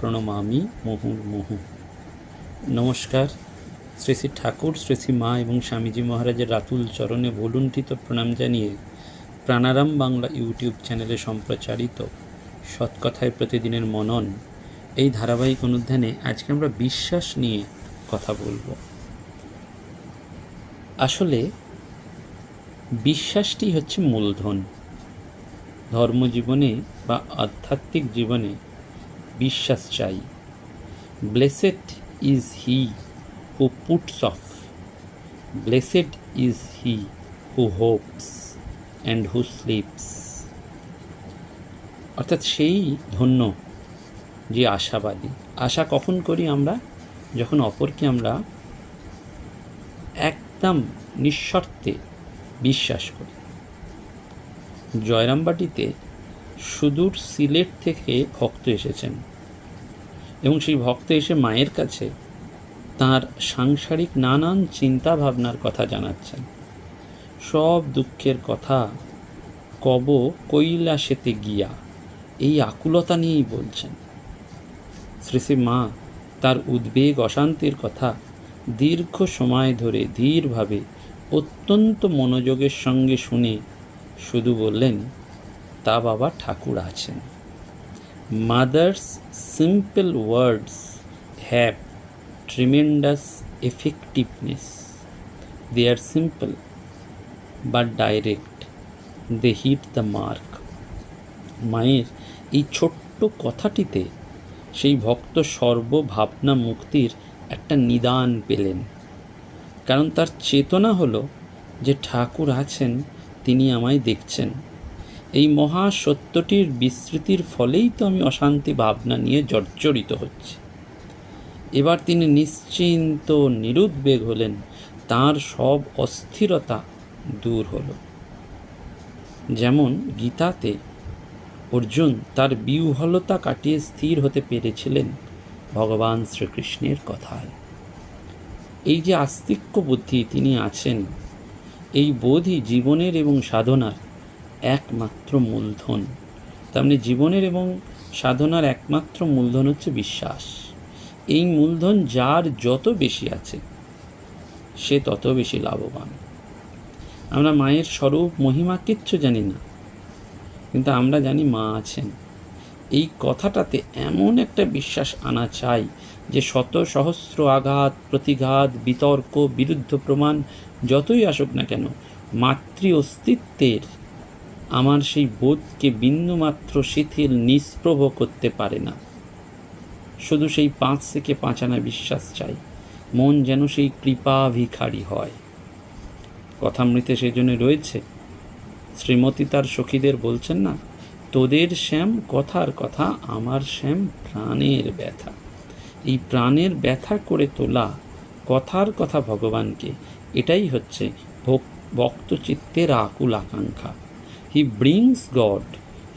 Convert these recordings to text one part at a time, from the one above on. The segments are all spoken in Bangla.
প্রণমামি মুহুর্মুহু নমস্কার। শ্রী শ্রী ঠাকুর, শ্রী শ্রী মা এবং স্বামীজি মহারাজের রাতুল চরণে ভুলুণ্ঠিত প্রণাম জানিয়ে প্রাণারাম বাংলা ইউটিউব চ্যানেলে সম্প্রচারিত সৎকথায় প্রতিদিনের মনন এই ধারাবাহিক অনুধ্যানে আজকে আমরা বিশ্বাস নিয়ে কথা বলব। আসলে বিশ্বাসটি হচ্ছে মূলধন। ধর্মজীবনে বা আধ্যাত্মিক জীবনে বিশ্বাস চাই। Blessed is he who puts off blessed is he who hopes and who sleeps অর্থাৎ সেই ধন্য যে আশাবাদী। আশা কখন করি আমরা? যখন অপরকে আমরা একদম নিঃশর্তে বিশ্বাস করি। জয়রামবাটিতে সুদূর সিলেট থেকে ভক্ত এসেছেন। এবং সেই ভক্ত এসে মায়ের কাছে তার সাংসারিক নানান চিন্তা ভাবনার কথা জানাচ্ছেন। সব দুঃখের কথা কব কৈলাসেতে গিয়া এই আকুলতা নিয়েই বলছেন। শ্রী শ্রী মা তার উদ্বেগ অশান্তির কথা দীর্ঘ সময় ধরে ধীরভাবে অত্যন্ত মনোযোগের সঙ্গে শুনে শুধু বললেন, তা বাবা ঠাকুর আছেন। Mother's simple words have tremendous effectiveness they are simple but direct they hit the mark মায়ের এই ছোট্ট কথাটিতে সেই ভক্ত সর্বভাবনা মুক্তির একটা নিদান পেলেন। কারণ তার চেতনা হলো যে ঠাকুর আছেন, তিনি আমায় দেখছেন। এই মহা সত্যটির বিস্তৃতির ফলেই তো আমি অশান্তি ভাবনা নিয়ে জর্জরিত হচ্ছি। এবার তিনি নিশ্চিন্ত নিরুদ্বেগ হলেন, তার সব অস্থিরতা দূর হলো। যেমন গীতাতে অর্জুন তার বিহ্বলতা কাটিয়ে স্থির হতে পেরেছিলেন ভগবান শ্রীকৃষ্ণের কথায়। এই যে আস্তিক্য বুদ্ধি তিনি আছেন, এই বোধই জীবনের এবং সাধনার একমাত্র মূলধন। তার মানে জীবনের এবং সাধনার একমাত্র মূলধন হচ্ছে বিশ্বাস। এই মূলধন যার যত বেশি আছে, সে তত বেশি লাভবান। আমরা মায়ের স্বরূপ, মহিমা কিচ্ছু জানি না, কিন্তু আমরা জানি মা আছেন। এই কথাটাতে এমন একটা বিশ্বাস আনা চাই যে শত সহস্র আঘাত, প্রতিঘাত, বিতর্ক, বিরুদ্ধ প্রমাণ যতই আসুক না কেন, মাতৃ অস্তিত্বের আমার সেই বোধকে বিন্দুমাত্র শিথিল, নিষ্প্রভ করতে পারে না। শুধু সেই পাঁচ থেকে পাঁচানা বিশ্বাস চাই। মন যেন সেই কৃপা ভিখারি হয়। কথামৃতে সেই জন্য রয়েছে, শ্রীমতী তার সখীদের বলছেন না, তোদের শ্যাম কথার কথা, আমার শ্যাম প্রাণের ব্যথা। এই প্রাণের ব্যথা করে তোলা কথার কথা ভগবানকে, এটাই হচ্ছে ভক্তচিত্তের আকুল আকাঙ্ক্ষা। He brings God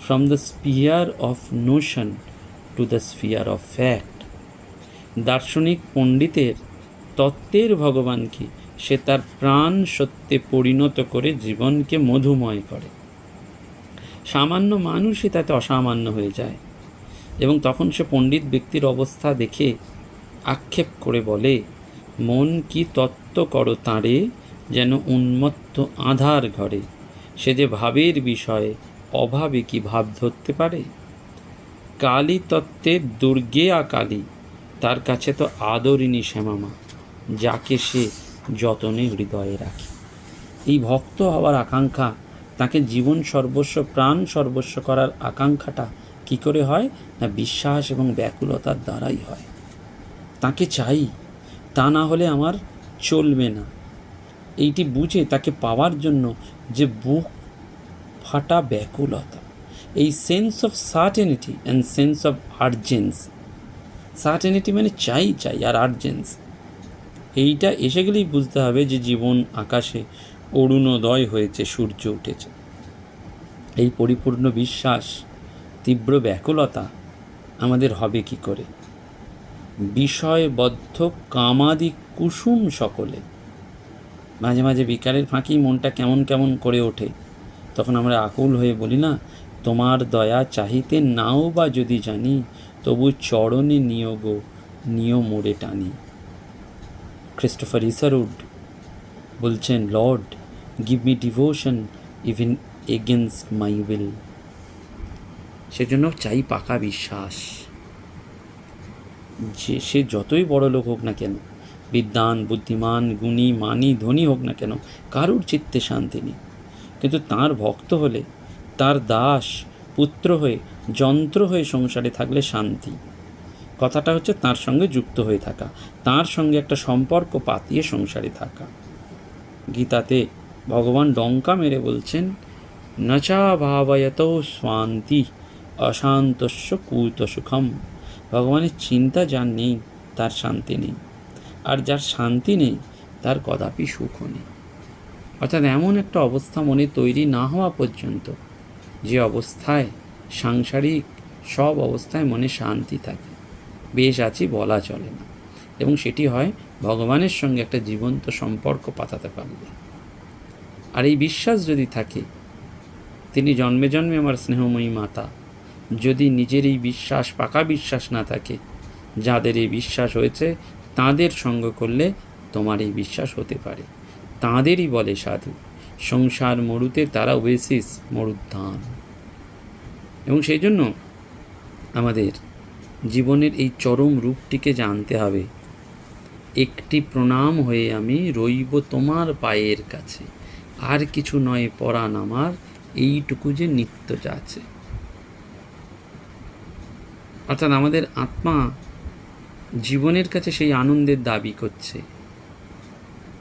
from the sphere of notion to the sphere of fact দার্শনিক পণ্ডিতের তত্ত্বের ভগবানকে সে তার প্রাণ সত্যে পরিণত করে জীবনকে মধুময় করে। সামান্য মানুষই তাতে অসামান্য হয়ে যায় এবং তখন সে পণ্ডিত ব্যক্তির অবস্থা দেখে আক্ষেপ করে বলে, মন কি তত্ত্ব করো তাঁরে যেন উন্মত্ত আধার ঘরে। সে যে ভাবের বিষয়ে অভাবে কি ভাব ধরতে পারে? কালী তত্ত্বের দুর্গে আকালী, তার কাছে তো আদরিনী শ্যামামা, যাকে সে যতনে হৃদয়ে রাখে। এই ভক্ত হওয়ার আকাঙ্ক্ষা, তাকে জীবন সর্বস্ব, প্রাণ সর্বস্ব করার আকাঙ্ক্ষাটা কি করে হয়? না বিশ্বাস এবং ব্যাকুলতার দ্বারাই হয়। তাকে চাই, তা না হলে আমার চলবে না। এইটি বুঝে তাকে পাওয়ার জন্য যে বুক ফাটা ব্যাকুলতা, এই sense of certainty and sense of urgency certainty মানে চাই চাই আর আর্জেন্স এইটা এসে গেলেই বুঝতে হবে যে জীবন আকাশে অরুণোদয় হয়েছে, সূর্য উঠেছে। এই পরিপূর্ণ বিশ্বাস, তীব্র ব্যাকুলতা আমাদের হবে কি করে? বিষয়বদ্ধ কামাদি কুসুম সকলে মাঝে মাঝে বিকালের ফাঁকি মনটা কেমন কেমন করে ওঠে। তখন আমরা আকুল হয়ে বলি, না, তোমার দয়া চাহিতে নাও বা যদি জানি, তবু চরণে নিয়োগ নিয় মোড়ে টানি। ক্রিস্টোফার ইসারুড বলছেন, lord, give me devotion even against my will. সেজন্য চাই পাকা বিশ্বাস। যে, সে যতই বড় লোক হোক না কেন বিদ্বান, বুদ্ধিমান, গুণী, মানি, ধনী হোক না কেন, কারুর চিত্তে শান্তি নেই। কিন্তু তার ভক্ত হলে, তার দাস, পুত্র হয়ে, যন্ত্র হয়ে সংসারে থাকলে শান্তি। কথাটা হচ্ছে তার সঙ্গে যুক্ত হয়ে থাকা, তার সঙ্গে একটা সম্পর্ক পাতিয়ে সংসারে থাকা। গীতাতে ভগবান ডঙ্কা মেরে বলছেন নচা ভাবয়ত শান্তি অশান্তস্য কুত সুখম ভগবানের চিন্তা যার নেই, তার শান্তি নেই। আর যার শান্তি নেই, তার কদাপি সুখও নেই। অর্থাৎ এমন একটা অবস্থা মনে তৈরি না হওয়া পর্যন্ত যে অবস্থায়, সাংসারিক সব অবস্থায় মনে শান্তি থাকে। বেশ আছি, বলা চলে না। এবং সেটি হয় ভগবানের সঙ্গে একটা জীবন্ত সম্পর্ক পাতাতে পারলে। আর এই বিশ্বাস যদি থাকে, তিনি জন্মে জন্মে আমার স্নেহময়ী মাতা, যদি নিজের এই বিশ্বাস, পাকা বিশ্বাস না থাকে, যাদের এই বিশ্বাস হয়েছে তাদের সঙ্গ করলে তোমার এই বিশ্বাস হতে পারে। তাঁদেরই বলে সাধু, সংসার মরুতে তারা ওয়েসিস মরুদ্ধান এবং সেই জন্য আমাদের জীবনের এই চরম রূপটিকে জানতে হবে। একটি প্রণাম হয়ে আমি রইব তোমার পায়ের কাছে। আর কিছু নয় পরাণ আমার, এইটুকু যে নিত্য যাচ্ছে। অর্থাৎ আমাদের আত্মা জীবনের কাছে সেই আনন্দের দাবি করছে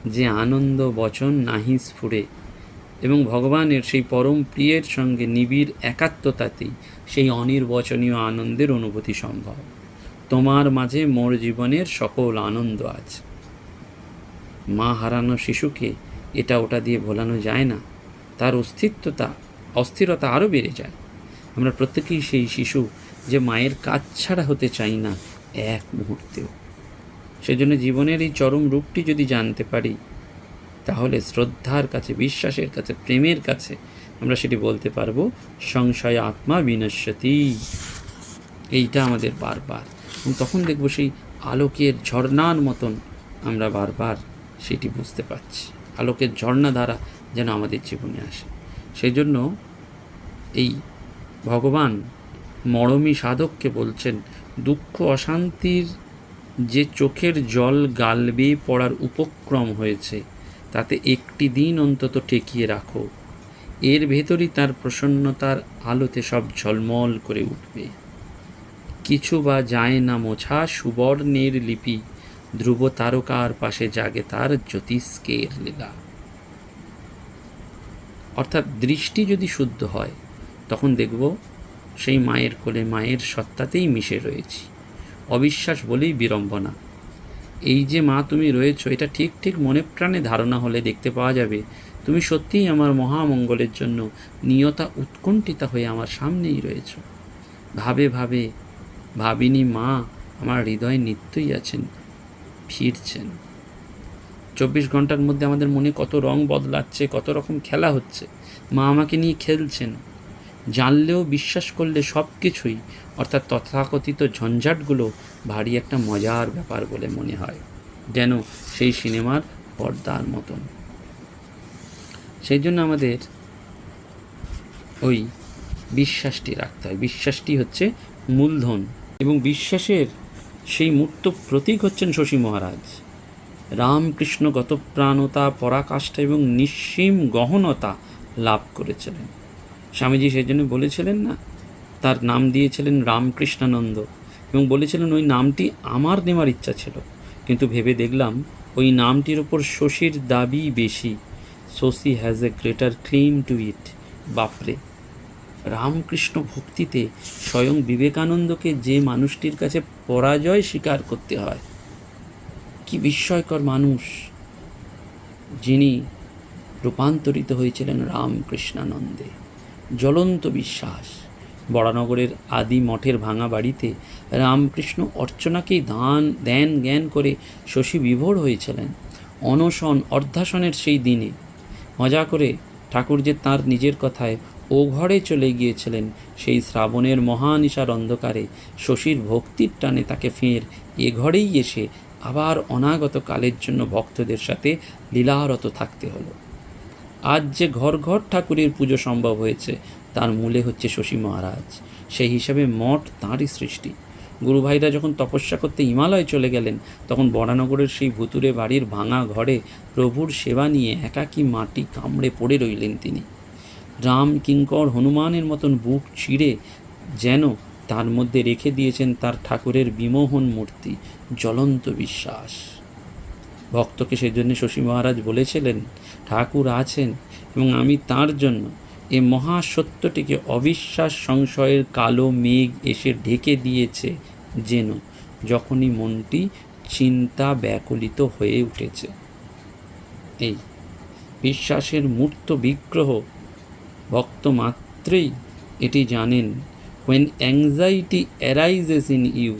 যে আনন্দ বচন নাহি স্ফুরে এবং ভগবানের সেই পরম প্রিয়ের সঙ্গে নিবিড় একাত্মতাতেই সেই অনির্বচনীয় আনন্দের অনুভূতি সম্ভব। তোমার মাঝে মোর জীবনের সকল আনন্দ আছে। মা হারানো শিশুকে এটা ওটা দিয়ে ভোলানো যায় না। তার অস্তিত্বতা, অস্থিরতা আরও বেড়ে যায়। আমরা প্রত্যেকেই সেই শিশু যে মায়ের কাজ ছাড়া হতে চাই না এক মুহূর্তেও। সেজন্য জীবনের এই চরম রূপটি যদি জানতে পারি, তাহলে শ্রদ্ধার কাছে, বিশ্বাসের কাছে, প্রেমের কাছে আমরা সেটি বলতে পারব, সংশয় আত্মা বিনশ্যতি। এইটা আমাদের বারবার। এবং তখন দেখব সেই আলোকের ঝর্ণার মতন আমরা বারবার সেটি বুঝতে পারছি। আলোকের ঝর্ণা দ্বারা যেন আমাদের জীবনে আসে। সেই জন্য এই ভগবান মরমী সাধককে বলছেন দুঃখ অশান্তির যে চোখের জল গাল বেয়ে পড়ার উপক্রম হয়েছে, তাতে একটি দিন অন্তত টেকিয়ে রাখো। এর ভেতরই তার প্রসন্নতার আলোতে সব ঝলমল করে উঠবে। কিছু বা যায় না মোছা সুবর্ণের লিপি, ধ্রুব তারকার পাশে জাগে তার জ্যোতিষ্কের লীলা। অর্থাৎ দৃষ্টি যদি শুদ্ধ হয়, তখন দেখব সেই মায়ের কোলে মায়ের সত্তাতেই মিশে রয়েছি। অবিশ্বাস বলেই বিড়ম্বনা। এই যে মা তুমি রয়েছো, এটা ঠিক ঠিক মনে প্রাণে ধারণা হলে দেখতে পাওয়া যাবে। তুমি সত্যিই আমার মহামঙ্গলের জন্য নিয়তা উৎকণ্ঠিতা হয়ে আমার সামনেই রয়েছ। ভাবে ভাবে ভাবিনী মা, আমার হৃদয়ে নিত্যই আছেন, ফিরছেন। চব্বিশ ঘণ্টার মধ্যে আমাদের মনে কত রং বদলাচ্ছে, কত রকম খেলা হচ্ছে। মা আমাকে নিয়ে খেলছেন। জানলেও বিশ্বাস করলে সব কিছুই, অর্থাৎ তথাকথিত ঝঞ্ঝাটগুলো ভারী একটা মজার ব্যাপার বলে মনে হয়। যেন সেই সিনেমার পর্দার মতন। সেই জন্য আমাদের ওই বিশ্বাসটি রাখতে হয়। বিশ্বাসটি হচ্ছে মূলধন। এবং বিশ্বাসের সেই মূর্ত প্রতীক হচ্ছেন শশী মহারাজ। রামকৃষ্ণ গতপ্রাণতা, পরাকাষ্ঠা এবং নিঃসীম গহনতা লাভ করেছিলেন। স্বামীজি সেই জন্য বলেছিলেন না, তার নাম দিয়েছিলেন রামকৃষ্ণানন্দ এবং বলেছিলেন ওই নামটি আমার নেওয়ার ইচ্ছা ছিল। কিন্তু ভেবে দেখলাম ওই নামটির ওপর শশীর দাবি বেশি। Shashi has a greater claim to it বাপরে, রামকৃষ্ণ ভক্তিতে স্বয়ং বিবেকানন্দকে যে মানুষটির কাছে পরাজয় স্বীকার করতে হয়, কি বিস্ময়কর মানুষ। যিনি রূপান্তরিত হয়েছিলেন রামকৃষ্ণানন্দে। জ্বলন্ত বিশ্বাস। বড়ানগরের আদি মঠের ভাঙা বাড়িতে রামকৃষ্ণ অর্চনাকেই দান ধ্যান জ্ঞান করে শশী বিভোর হয়েছিলেন। অনশন, অর্ধাসনের সেই দিনে মজা করে ঠাকুর যে তাঁর নিজের কথায় ও ঘরে চলে গিয়েছিলেন সেই শ্রাবণের মহানিশার অন্ধকারে শশীর ভক্তির টানে তাকে ফের এ ঘরেই এসে আবার অনাগত কালের জন্য ভক্তদের সাথে লীলারত থাকতে হলো। আজ যে ঘর ঘর ঠাকুরের পুজো সম্ভব হয়েছে, তার মূলে হচ্ছে শশী মহারাজ। সেই হিসাবে মঠ তাঁরই সৃষ্টি। গুরু ভাইরা যখন তপস্যা করতে হিমালয় চলে গেলেন, তখন বরানগরের সেই ভুতুরে বাড়ির ভাঙা ঘরে প্রভুর সেবা নিয়ে একাকী মাটি কামড়ে পড়ে রইলেন তিনি। রাম কিঙ্কর হনুমানের মতন বুক চিড়ে যেন তার মধ্যে রেখে দিয়েছেন তার ঠাকুরের বিমোহন মূর্তি, জ্বলন্ত বিশ্বাস। ভক্তকে সেজন্য শশী মহারাজ বলেছিলেন, ঠাকুর আছেন এবং আমি তার জন্য এ মহাসত্যটিকে অবিশ্বাস সংশয়ের কালো মেঘ এসে ঢেকে দিয়েছে, যেন যখনই মনটি চিন্তা ব্যাকুলিত হয়ে উঠেছে। এই বিশ্বাসের মূর্ত বিগ্রহ, ভক্ত মাত্রেই এটি জানেন, when anxiety arises in you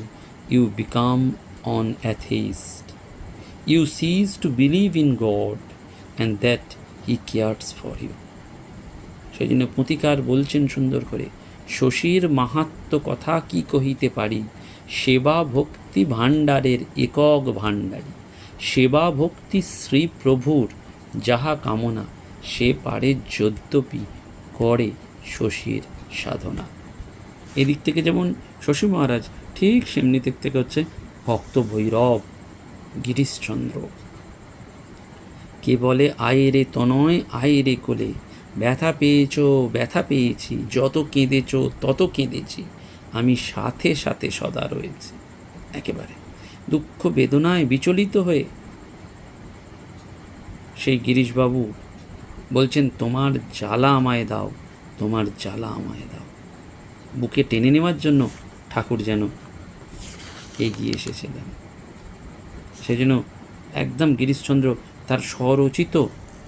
you become an atheist you cease to believe in god and that he cares for you. সেই জন্য পুঁতিকার বলছেন সুন্দর করে, শশীর মাহাত্ম কথা কি কহিতে পারি? সেবা ভক্তি ভাণ্ডারের একক ভাণ্ডারী। সেবা ভক্তি শ্রী প্রভুর যাহা কামনা, সে পারে যদ্যপি করে শশীর সাধনা। এদিক থেকে যেমন শশী মহারাজ ঠিক সেমনি দিক থেকে হচ্ছে ভক্ত ভৈরব। গিরিশচন্দ্র। কে বলে, আয় রে তনয়, আয় রে কোলে, ব্যথা পেয়েছ, ব্যথা পেয়েছি, যত কেঁদেছ, তত কেঁদেছি, আমি সাথে সাথে সদা রয়েছি। একেবারে দুঃখ বেদনায় বিচলিত হয়ে সেই গিরিশবাবু বলছেন, তোমার জ্বালা আমায় দাও, তোমার জ্বালা আমায় দাও। বুকে টেনে নেওয়ার জন্য ঠাকুর যেন এগিয়ে এসেছিলেন। সেজন্য একদম গিরিশচন্দ্র তার স্বরচিত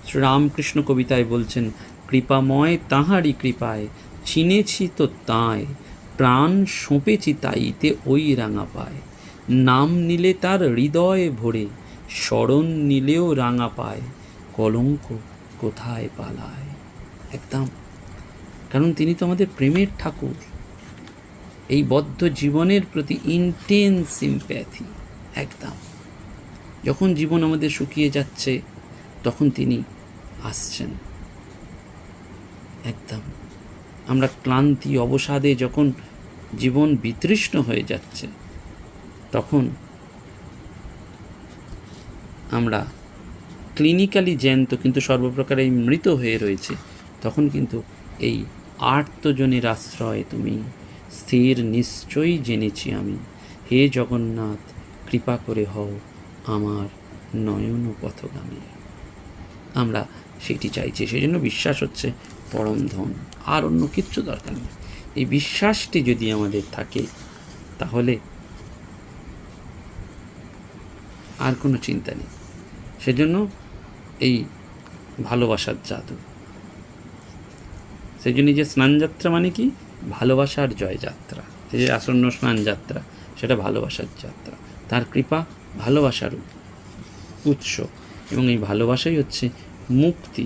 শ্রীরামকৃষ্ণ কবিতায় বলছেন, কৃপাময় তাহারই কৃপায়, চিনেছি তো তাই, প্রাণ সঁপেছি তাইতে ওই রাঙা পায়। নাম নিলে তার হৃদয়ে ভরে, স্মরণ নিলেও রাঙা পায়, কলঙ্ক কোথায় পালায়? একদম। কারণ তিনি তো আমাদের প্রেমের ঠাকুর। এই বদ্ধ জীবনের প্রতি ইন্টেন্স সিম্প্যাথি একদম। যখন জীবন আমাদের শুকিয়ে যাচ্ছে, তখন তিনি আসছেন। একদম। আমরা ক্লান্তি অবসাদে যখন জীবন বিতৃষ্ণ হয়ে যাচ্ছে, তখন আমরা ক্লিনিক্যালি জ্যান্ত কিন্তু সর্বপ্রকারে মৃত হয়ে রয়েছে, তখন কিন্তু এই আর্তজনের আশ্রয় তুমি স্থির নিশ্চয়ই জেনেছি আমি। হে জগন্নাথ, কৃপা করে হও। আমার নয়ন পথগামী। আমরা সেটি চাইছি সেই জন্য বিশ্বাস হচ্ছে পরম ধন। আর অন্য কিচ্ছু দরকার নেই। এই বিশ্বাসটি যদি আমাদের থাকে, তাহলে আর কোনো চিন্তা নেই। সেজন্য এই ভালোবাসার জাদু। সেই জন্য যে স্নানযাত্রা মানে কি? ভালোবাসার জয়যাত্রা। এই যে আসন্ন স্নানযাত্রা, সেটা ভালোবাসার যাত্রা। তার কৃপা ভালোবাসার উৎস এবং এই ভালোবাসাই হচ্ছে মুক্তি।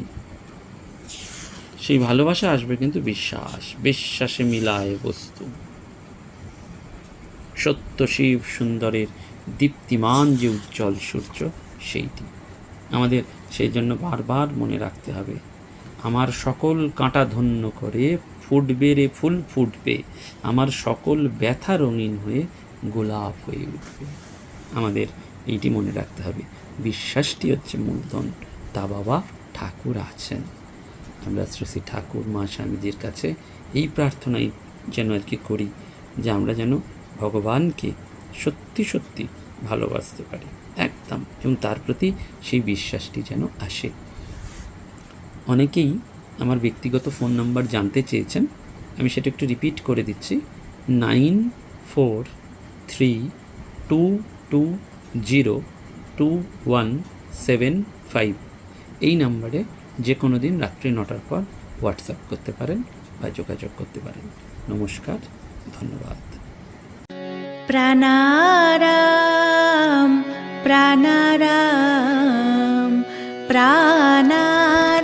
সেই ভালোবাসা আসবে কিন্তু বিশ্বাস, বিশ্বাসে মিলায় বস্তু। সত্য শিব সুন্দরের দীপ্তিমান যে উজ্জ্বল সূর্য, সেইটি। আমাদের সেই জন্য বারবার মনে রাখতে হবে, আমার সকল কাঁটা ধন্য করে ফুটবে রে ফুল ফুটবে, আমার সকল ব্যথা রঙিন হয়ে গোলাপ হয়ে উঠবে। আমাদের এইটি মনে রাখতে হবে। বিশ্বাসটি হচ্ছে মূলধন। তা বাবা ঠাকুর আছেন। আমরা শ্রী ঠাকুর মা স্বামীজির কাছে এই প্রার্থনাই যেন আর কি করি, যে আমরা যেন ভগবানকে সত্যি সত্যি ভালোবাসতে পারি, একদম। এবং তার প্রতি সেই বিশ্বাসটি যেন আসে। অনেকেই আমার ব্যক্তিগত ফোন নাম্বার জানতে চেয়েছেন। আমি সেটা একটু রিপিট করে দিচ্ছি। Nine four three two two zero two one seven five এই নাম্বারে যে কোনো দিন রাত্রি নটার পর হোয়াটসঅ্যাপ করতে পারেন বা যোগাযোগ করতে পারেন। নমস্কার, ধন্যবাদ। প্রাণারাম প্রাণারাম প্রাণার